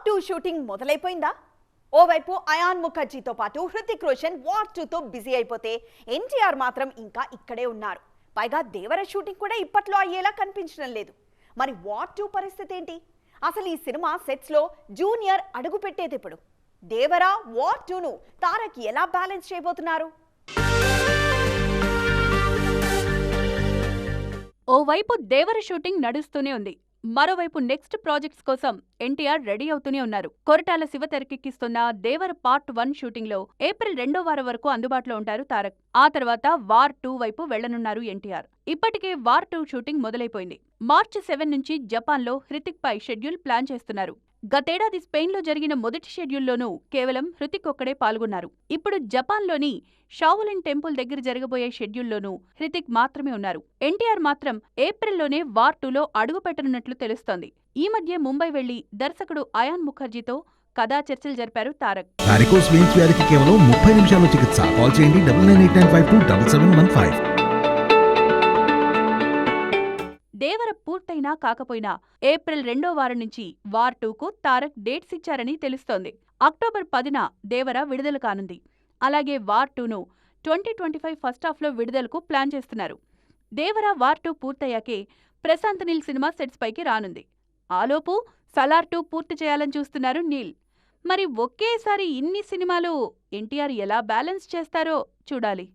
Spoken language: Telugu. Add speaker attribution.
Speaker 1: War two shooting మొదలైపోయిందా? ఓవైపు అయాన్ ముఖర్జీతో పాటు హృతిక్ రోషన్ వార్ టూతో బిజీ అయిపోతే ఎన్టీఆర్ మాత్రం ఇంకా ఇక్కడే ఉన్నారు. పైగా దేవర షూటింగ్ కూడా ఇప్పట్లో అయ్యేలా కనిపించడం లేదు. మరి వార్ టూ పరిస్థితి ఏంటి? అసలు ఈ సినిమా సెట్స్లో జూనియర్ అడుగు పెట్టేది ఇప్పుడు దేవరా వార్ టూను తారక్ ఎలా బ్యాలెన్స్ చేయబోతున్నారు?
Speaker 2: ఓవైపు దేవర షూటింగ్ నడుస్తూనే ఉంది. మరోవైపు నెక్స్ట్ ప్రాజెక్ట్స్ కోసం ఎన్టీఆర్ రెడీ అవుతూనే ఉన్నారు. కొరటాల శివ తెరకెక్కిస్తున్న దేవర పార్ట్ వన్ షూటింగ్లో ఏప్రిల్ రెండో వారం వరకు అందుబాటులో ఉంటారు తారక్. ఆ తర్వాత వార్ టూ వైపు వెళ్ళనున్నారు ఎన్టీఆర్. ఇప్పటికే వార్ టూ షూటింగ్ మొదలైపోయింది. మార్చి సెవెన్ నుంచి జపాన్లో హృతిక్ పై షెడ్యూల్ ప్లాన్ చేస్తున్నారు. గతేడాది స్పెయిన్లో జరిగిన మొదటి షెడ్యూల్లోనూ కేవలం హృతిక్ ఒక్కడే పాల్గొన్నారు. ఇప్పుడు జపాన్లోని షావులిన్ టెంపుల్ దగ్గర జరగబోయే షెడ్యూల్లోనూ హృతిక్ మాత్రమే ఉన్నారు. ఎన్టీఆర్ మాత్రం ఏప్రిల్లోనే వార్ టూలో అడుగుపెట్టనున్నట్లు తెలుస్తోంది. ఈ మధ్య ముంబై వెళ్ళి దర్శకుడు అయాన్ ముఖర్జీతో కథా చర్చలు జరిపారు తారక్.
Speaker 3: కేవలం ముప్పై నిమిషాల్లో చికిత్స. కాల్ చేయండి
Speaker 2: దేవర పూర్తయినా కాకపోయినా ఏప్రిల్ రెండో వారం నుంచి వార్ టూకు తారక్ డేట్స్ ఇచ్చారని తెలుస్తోంది. అక్టోబర్ పదిన దేవర విడుదల కానుంది. అలాగే వార్ టూను ట్వంటీ ట్వంటీ ఫైవ్ ఫస్ట్ హాఫ్లో విడుదలకు ప్లాన్ చేస్తున్నారు. దేవర వార్ టూ పూర్తయ్యాకే ప్రశాంత్ నీల్ సినిమా సెట్స్ పైకి రానుంది. ఆలోపు సలార్ టూ పూర్తి చేయాలని చూస్తున్నారు నీల్. మరి ఒకేసారి ఇన్ని సినిమాలు ఎన్టీఆర్ ఎలా బ్యాలెన్స్ చేస్తారో చూడాలి.